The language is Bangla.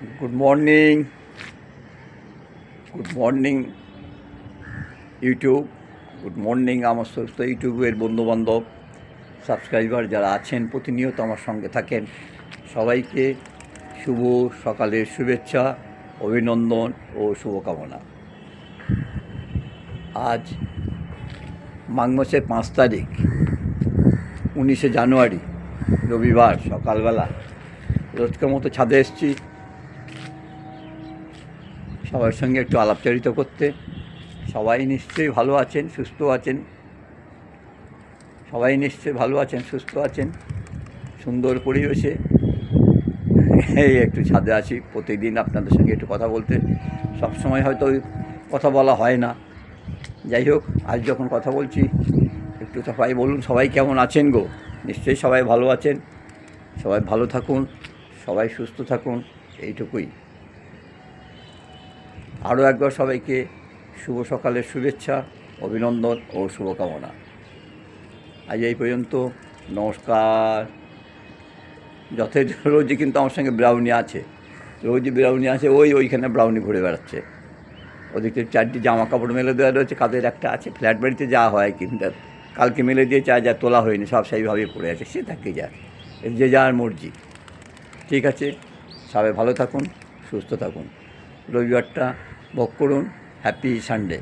Good morning good morning YouTube good morning আমার সমস্ত ইউটিউবের বন্ধুবান্ধব সাবস্ক্রাইবার যারা আছেন, প্রতিনিয়ত আমার সঙ্গে থাকেন। সবাইকে শুভ সকালের শুভেচ্ছা, অভিনন্দন ও শুভকামনা। আজ মাঘ মাসের পাঁচ তারিখ, উনিশে জানুয়ারি, রবিবার সকালবেলা। রোজকার মতো ছাদে এসেছি। সবার সঙ্গে একটু আলাপচারিত করতে। সবাই নিশ্চয়ই ভালো আছেন, সুস্থ আছেন। সবাই নিশ্চয়ই ভালো আছেন, সুস্থ আছেন। সুন্দর পরিবেশে। এই একটু ছাদে আছি, প্রতিদিন আপনাদের সঙ্গে একটু কথা বলতে। সবসময় হয়তো কথা বলা হয় না। যাই হোক, আজ যখন কথা বলছি, একটু সবাই বলুন, সবাই কেমন আছেন গো? নিশ্চয়ই সবাই ভালো আছেন। সবাই ভালো থাকুন, সবাই সুস্থ থাকুন, এইটুকুই। আরও একবার সবাইকে শুভ সকালের শুভেচ্ছা, অভিনন্দন ও শুভকামনা। আজ এই পর্যন্ত, নমস্কার। যথেষ্ট রোজই কিন্তু আমার সঙ্গে ব্রাউনি আছে। রোজই ব্রাউনি আছে, ওই ওইখানে ব্রাউনি ঘুরে বেড়াচ্ছে। ওদিকে চারটি জামা কাপড় মেলে দেওয়া রয়েছে, কাদের একটা আছে, ফ্ল্যাট বাড়িতে যাওয়া হয় কিন্তু কালকে মেলে দিয়ে চা যা তোলা হয়নি, সব সেইভাবেই পড়ে আছে, সে থাকে যা, যে যার মর্জি। ঠিক আছে, সবাই ভালো থাকুন, সুস্থ থাকুন। রবিবারটা ভোগ করুন হ্যাপি সানডে।